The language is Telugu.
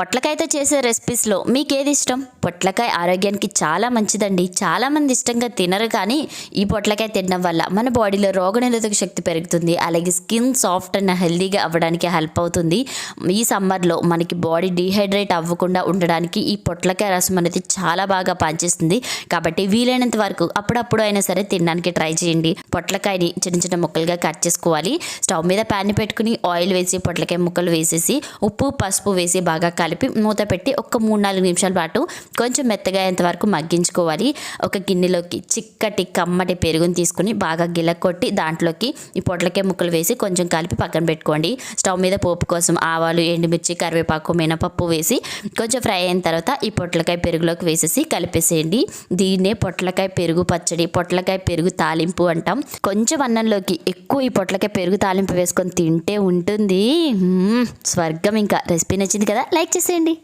పొట్లకాయతో చేసే రెసిపీస్లో మీకు ఏది ఇష్టం? పొట్లకాయ ఆరోగ్యానికి చాలా మంచిదండి. చాలామంది ఇష్టంగా తినరు కానీ ఈ పొట్లకాయ తినడం వల్ల మన బాడీలో రోగనిరోధక శక్తి పెరుగుతుంది. అలాగే స్కిన్ సాఫ్ట్ అండ్ హెల్దీగా అవ్వడానికి హెల్ప్ అవుతుంది. ఈ సమ్మర్లో మనకి బాడీ డీహైడ్రేట్ అవ్వకుండా ఉండడానికి ఈ పొట్లకాయ రసం అనేది చాలా బాగా పనిచేస్తుంది. కాబట్టి వీలైనంత వరకు అప్పుడప్పుడు అయినా సరే తినడానికి ట్రై చేయండి. పొట్లకాయని చిన్న చిన్న ముక్కలుగా కట్ చేసుకోవాలి. స్టవ్ మీద ప్యాన్ పెట్టుకుని ఆయిల్ వేసి పొట్లకాయ ముక్కలు వేసేసి ఉప్పు పసుపు వేసి బాగా కలిపి మూత పెట్టి ఒక మూడు నాలుగు నిమిషాల పాటు కొంచెం మెత్తగా అయ్యేంత వరకు మగ్గించుకోవాలి. ఒక గిన్నెలోకి చిక్కటి కమ్మటి పెరుగుని తీసుకుని బాగా గిలకొట్టి దాంట్లోకి ఈ పొట్లకాయ ముక్కలు వేసి కొంచెం కలిపి పక్కన పెట్టుకోండి. స్టవ్ మీద పోపు కోసం ఆవాలు ఎండుమిర్చి కరివేపాకు మినపప్పు వేసి కొంచెం ఫ్రై అయిన తర్వాత ఈ పొట్లకాయ పెరుగులోకి వేసేసి కలిపేసేయండి. దీన్నే పొట్లకాయ పెరుగు పచ్చడి పొట్లకాయ పెరుగు తాలింపు అంటాం. కొంచెం అన్నంలోకి ఎక్కువ ఈ పొట్లకాయ పెరుగు తాలింపు వేసుకొని తింటే ఉంటుంది. స్వర్గం ఇంకా. రెసిపీ నచ్చింది కదా? లైక్ చేసేయండి